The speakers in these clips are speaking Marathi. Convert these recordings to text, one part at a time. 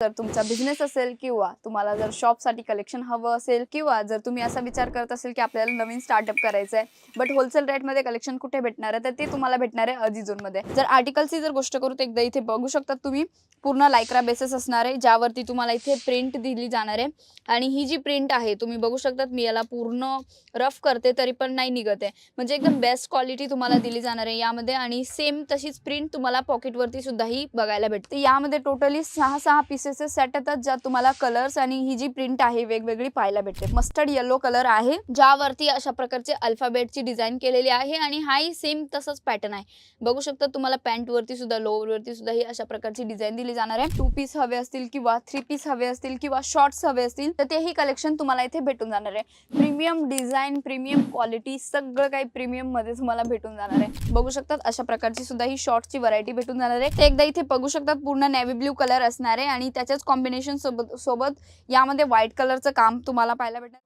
जर तुमचा बिझनेस असेल किंवा तुम्हाला जर शॉपसाठी कलेक्शन हवं असेल किंवा जर तुम्ही असा विचार करत असेल की आपल्याला नवीन स्टार्टअप करायचं आहे बट होलसेल रेटमध्ये कलेक्शन कुठे भेटणार आहे तर ते तुम्हाला भेटणार आहे अजिझोनमध्ये जर आर्टिकलची जर गोष्ट करू तर एकदा इथे बघू शकतात तुम्ही पूर्ण लायक्रा बेसिस असणार आहे ज्यावरती तुम्हाला इथे प्रिंट दिली जाणार आहे. आणि ही जी प्रिंट आहे तुम्ही बघू शकतात मी याला पूर्ण रफ करते तरी पण नाही निघत आहे. म्हणजे एकदम बेस्ट क्वालिटी तुम्हाला दिली जाणार आहे यामध्ये आणि सेम तशीच प्रिंट तुम्हाला पॉकेटवरती सुद्धाही बघायला भेटते. यामध्ये टोटली सहा सहा पीसेसचे सेट येतात ज्यात तुम्हाला कलर्स आणि ही जी प्रिंट आहे वेगवेगळी पाहायला भेटते. मस्टर्ड येलो कलर आहे ज्यावरती अशा प्रकारचे अल्फाबेटची डिझाईन केलेली आहे आणि हाही सेम तसंच पॅटर्न आहे. बघू शकता तुम्हाला पॅन्ट वरती सुद्धा लोअर वरती सुद्धा ही अशा प्रकारची डिझाईन दिली जाणार आहे. टू पीस हवे असतील किंवा थ्री पीस हवे असतील किंवा शॉर्ट्स हवे असतील तर तेही कलेक्शन तुम्हाला इथे भेटून जाणार आहे. प्रीमियम डिझाईन प्रीमियम क्वालिटी सगळं काही प्रीमियममध्ये तुम्हाला भेटून जाणार आहे. बघू शकतात अशा प्रकारची सुद्धा ही शॉर्टची व्हरायटी भेटून जाणार आहे. ते एकदा इथे बघू शकतात पूर्ण नेव्ही ब्ल्यू कलर असणार आहे आणि त्याच्याच कॉम्बिनेशन सोबत सोबत यामध्ये व्हाईट कलरचं काम तुम्हाला पाहायला भेटणार.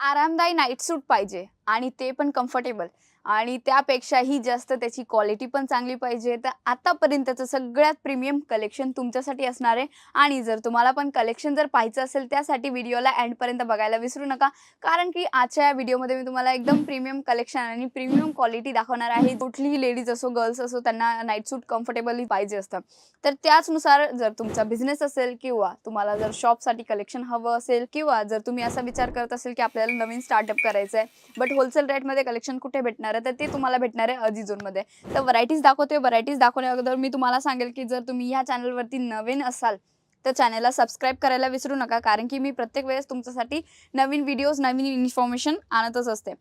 आरामदायी नाईट सूट पाहिजे आणि ते पण कम्फर्टेबल आणि त्यापेक्षाही जास्त त्याची क्वालिटी पण चांगली पाहिजे. तर आतापर्यंतचं सगळ्यात प्रीमियम कलेक्शन तुमच्यासाठी असणार आहे. आणि जर तुम्हाला पण कलेक्शन जर पाहायचं असेल त्यासाठी व्हिडिओला एंडपर्यंत बघायला विसरू नका. कारण की आजच्या या व्हिडिओमध्ये मी तुम्हाला एकदम प्रीमियम कलेक्शन आणि प्रीमियम क्वालिटी दाखवणार आहे. कुठलीही लेडीज असो गर्ल्स असो त्यांना नाईट सूट कम्फर्टेबली पाहिजे असतं. तर त्याचनुसार जर तुमचा बिझनेस असेल किंवा तुम्हाला जर शॉपसाठी कलेक्शन हवं असेल किंवा जर तुम्ही असा विचार करत असेल की आपल्याला नवीन स्टार्टअप करायचं आहे बट होलसेल रेटमध्ये कलेक्शन कुठे भेटणार आहे तर ते तुम्हाला भेटणार आहे अजिझोनमध्ये तर व्हरायटीज दाखवते व्हरायटीज दाखवण्या अगोदर मी तुम्हाला सांगेल की जर तुम्ही ह्या चॅनलवरती नवीन असाल तर चॅनलला सबस्क्राईब करायला विसरू नका कारण की मी प्रत्येक वेळेस तुमच्यासाठी नवीन व्हिडिओज नवीन इन्फॉर्मेशन आणतच असते.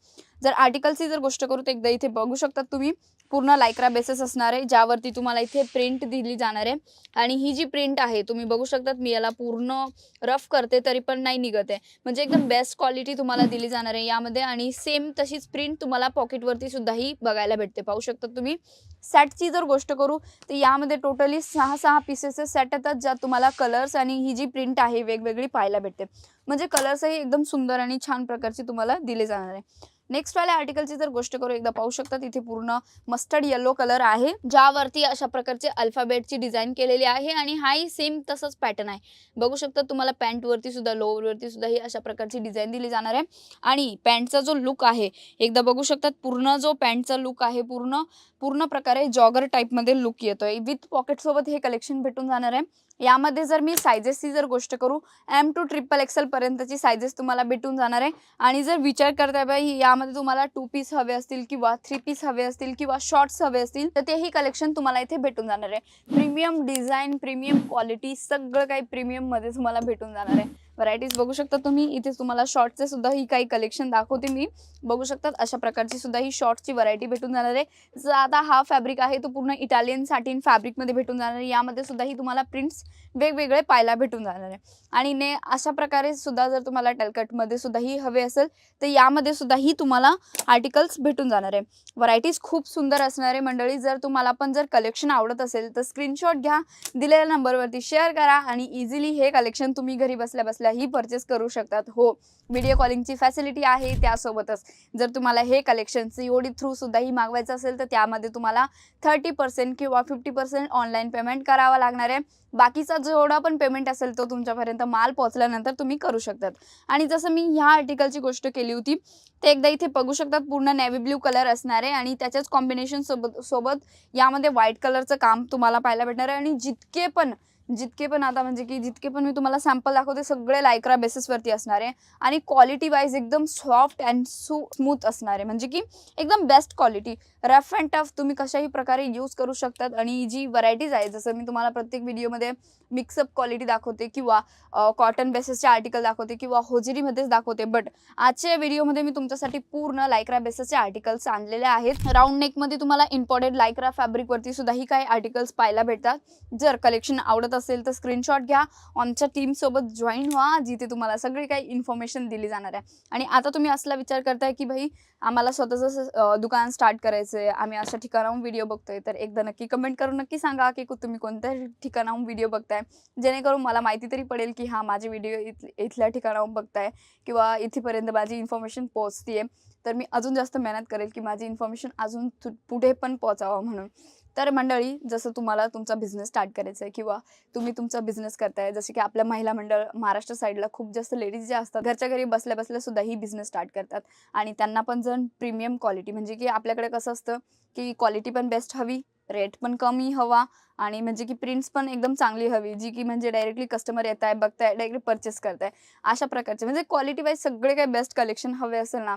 जर आर्टिकलची जर गोष्ट करू तर एकदा इथे बघू शकतात तुम्ही. पूर्ण लायक्रा बेसिस असणार आहे ज्यावरती तुम्हाला इथे प्रिंट दिली जाणार आहे. आणि ही जी प्रिंट आहे तुम्ही बघू शकतात मी याला पूर्ण रफ करते तरी पण नाही निघत आहे. म्हणजे एकदम बेस्ट क्वालिटी तुम्हाला दिली जाणार आहे यामध्ये. आणि सेम तशीच प्रिंट तुम्हाला पॉकेटवरती सुद्धाही बघायला भेटते. पाहू शकता तुम्ही. सेटची जर गोष्ट करू तर यामध्ये टोटली सहा सहा पीसेसचे सेट येतात ज्यात तुम्हाला कलर्स आणि ही जी प्रिंट आहे वेगवेगळी पाहायला भेटते. म्हणजे कलर्सही एकदम सुंदर आणि छान प्रकारची तुम्हाला दिले जाणार आहे. नेक्स्ट वाल्या आर्टिकलची जर गोष्ट करू एकदा पाहू शकता तिथे पूर्ण मस्टर्ड येलो कलर आहे. ज्यावरती अशा प्रकारचे अल्फाबेटची डिझाईन केलेली आहे आणि हाही सेम तसंच पॅटर्न आहे. बघू शकता तुम्हाला पॅन्टवरती सुद्धा लोअरवरती सुद्धा ही अशा प्रकारची डिझाईन दिली जाणार आहे. आणि पॅन्टचा जो लुक आहे एकदा बघू शकतात पूर्ण जो पॅन्टचा लुक आहे पूर्ण पूर्ण प्रकारे जॉगर टाईपमध्ये लुक येतोय. विथ पॉकेटसोबत हे कलेक्शन भेटून जाणार आहे. यामध्ये जर मी सायझेसची जर गोष्ट करू एम टू ट्रिपल एक्सेल पर्यंतची सायझेस तुम्हाला भेटून जाणार आहे. आणि जर विचार करताय बाई यामध्ये तुम्हाला टू पीस हवे असतील किंवा थ्री पीस हवे असतील किंवा शॉर्ट्स हवे असतील तर तेही कलेक्शन तुम्हाला इथे भेटून जाणार आहे. प्रीमियम डिझाईन प्रीमियम क्वालिटी सगळं काही प्रीमियममध्ये तुम्हाला भेटून जाणार आहे. व्हरायटीज बघू शकता तुम्ही. इथे तुम्हाला शॉर्टचे सुद्धा ही काही कलेक्शन दाखवते मी. बघू शकतात अशा प्रकारची सुद्धा ही शॉर्टची व्हरायटी भेटून जाणार आहे. जर आता हा फॅब्रिक आहे तो पूर्ण इटालियन सॅटिन फॅब्रिकमध्ये भेटून जाणार आहे. यामध्ये सुद्धा ही तुम्हाला प्रिंट्स वेगवेगळे पाहायला भेटून जाणार आहे. आणि ने अशा प्रकारे सुद्धा जर तुम्हाला टेलकटमध्ये सुद्धा ही हवे असेल तर यामध्ये सुद्धा ही तुम्हाला आर्टिकल्स भेटून जाणार आहे. व्हरायटीज खूप सुंदर असणार आहे मंडळी. जर तुम्हाला पण जर कलेक्शन आवडत असेल तर स्क्रीनशॉट घ्या दिलेल्या नंबरवरती शेअर करा आणि इझिली हे कलेक्शन तुम्ही घरी बसल्या बसल्याही परचेस करू शकतात. हो व्हिडिओ कॉलिंगची फॅसिलिटी आहे त्यासोबतच. जर तुम्हाला हे collection C O D through सुद्धाही मागवायचं असेल तर त्यामध्ये तुम्हाला थर्टी पर्सेंट किंवा फिफ्टी पर्सेंट ऑनलाईन पेमेंट करावा लागणार आहे. बाकीचा जेवढा पण पेमेंट असेल तो तुमच्यापर्यंत माल पोहोचल्यानंतर तुम्ही करू शकतात. आणि जसं मी ह्या आर्टिकलची गोष्ट केली होती ते एकदा इथे बघू शकतात पूर्ण नेव्ही ब्ल्यू कलर असणार आहे. आणि त्याच्याच कॉम्बिनेशन सोबत सोबत यामध्ये व्हाईट कलरचं काम तुम्हाला पाहायला भेटणार आहे. आणि जितके पण जितके पण आता म्हणजे की जितके पण मी तुम्हाला सॅम्पल दाखवते सगळे लायक्रा बेसिसवरती असणार आहे. आणि क्वालिटी वाईज एकदम सॉफ्ट अँड सू स्मूथ असणार आहे. म्हणजे की एकदम best quality rough and tough तुम्ही कशाही प्रकारे यूज करू शकतात. आणि जी व्हरायटीज आहे जसं मी तुम्हाला प्रत्येक व्हिडिओमध्ये मिक्सअप क्वालिटी दाखवते किंवा कॉटन बेसिसचे आर्टिकल दाखवते किंवा होजरीमध्येच दाखवते. बट आजच्या व्हिडिओमध्ये मी तुमच्यासाठी पूर्ण लायक्रा बेसिसचे आर्टिकल्स आणलेले आहेत. राऊंड नेकमध्ये तुम्हाला इम्पॉर्टेड लायक्रा फॅब्रिकवरती सुद्धा ही काही आर्टिकल्स पाहायला भेटतात. जर कलेक्शन आवडत असेल तर स्क्रीनशॉट घ्या. आमच्या टीमसोबत जॉईन व्हा जिथे तुम्हाला सगळी काही इन्फॉर्मेशन दिली जाणार आहे. आणि आता तुम्ही असला विचार करताय की भाई आम्हाला स्वतःचं दुकान स्टार्ट करायचं आहे आम्ही अशा ठिकाणाहून व्हिडिओ बघतोय तर एकदा नक्की कमेंट करून नक्की सांगा की तुम्ही कोणत्या ठिकाणाहून व्हिडिओ बघताय. जेणेकरून मला माहिती तरी पडेल की हा माझे व्हिडिओ इथ इथल्या ठिकाणाहून बघताय किंवा इथेपर्यंत माझी इन्फॉर्मेशन पोहोचते तर मी अजून जास्त मेहनत करेल की माझी इन्फॉर्मेशन अजून पुढे पण पोहोचावं म्हणून. तर मंडळी जसं तुम्हाला तुमचा बिझनेस स्टार्ट करायचा आहे किंवा तुम्ही तुमचा बिझनेस करताय जसे की आपल्या महिला मंडळ महाराष्ट्र साईडला खूप जास्त लेडीज ज्या असतात घरच्या घरी बसल्या बसल्या सुद्धा ही बिझनेस स्टार्ट करतात. आणि त्यांना पण जण प्रीमियम क्वालिटी म्हणजे की आपल्याकडे कसं असतं की क्वालिटी पण बेस्ट हवी रेट पण कमी हवा आणि म्हणजे की प्रिंट्स पण एकदम चांगली हवी जी की म्हणजे डायरेक्टली कस्टमर येत आहे बघताय डायरेक्टली परचेस करताय. अशा प्रकारचे म्हणजे क्वालिटी वाईज सगळे काही बेस्ट कलेक्शन हवे असेल ना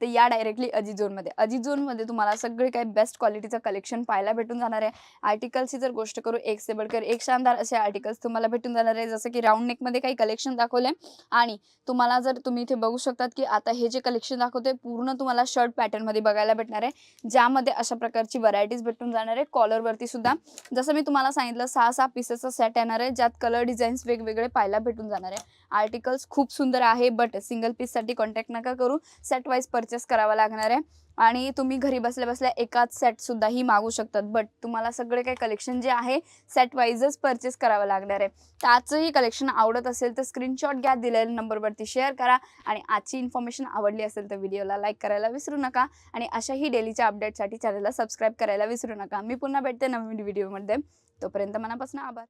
ते या डायरेक्टली अजित झोनमध्ये अजित झोनमध्ये तुम्हाला सगळे काही बेस्ट क्वालिटीचं कलेक्शन पाहायला भेटून जाणार आहे. आर्टिकल्सची जर गोष्ट करू एक से बडकर एक शानदार असे आर्टिकल्स तुम्हाला भेटून जाणार आहे. जसं की राऊंड नेकमध्ये काही कलेक्शन दाखवले आणि तुम्हाला जर तुम्ही इथे बघू शकतात की आता हे जे कलेक्शन दाखवते पूर्ण तुम्हाला शर्ट पॅटर्नमध्ये बघायला भेटणार आहे. ज्यामध्ये अशा प्रकारची व्हरायटीज भेटून जाणार आहे. कॉलरवरती सुद्धा. जसं मी तुम्हाला सांगितलं सहा सहा पीसेसचा सेट येणार आहे ज्यात कलर डिझाईन्स वेगवेगळे पाहायला भेटून जाणार आहे. आर्टिकल्स खूप सुंदर आहे बट सिंगल पीससाठी कॉन्टॅक्ट नका करू. सेट वाईज परचेस करावा लागणार आहे. आणि तुम्ही घरी बसल्या बसल्या एकाच सेटसुद्धाही मागू शकतात. बट तुम्हाला सगळे काही कलेक्शन जे आहे सेट वाईजच परचेस करावं लागणार आहे. त्याचंही कलेक्शन आवडत असेल तर स्क्रीनशॉट घ्या दिलेल्या नंबरवरती शेअर करा. आणि आजची इन्फॉर्मेशन आवडली असेल तर व्हिडिओला लाईक करायला विसरू नका. आणि अशाही डेलीच्या अपडेटसाठी चॅनलला सबस्क्राईब करायला विसरू नका. मी पुन्हा भेटते नवीन व्हिडिओमध्ये तोपर्यंत मनापासून आभार.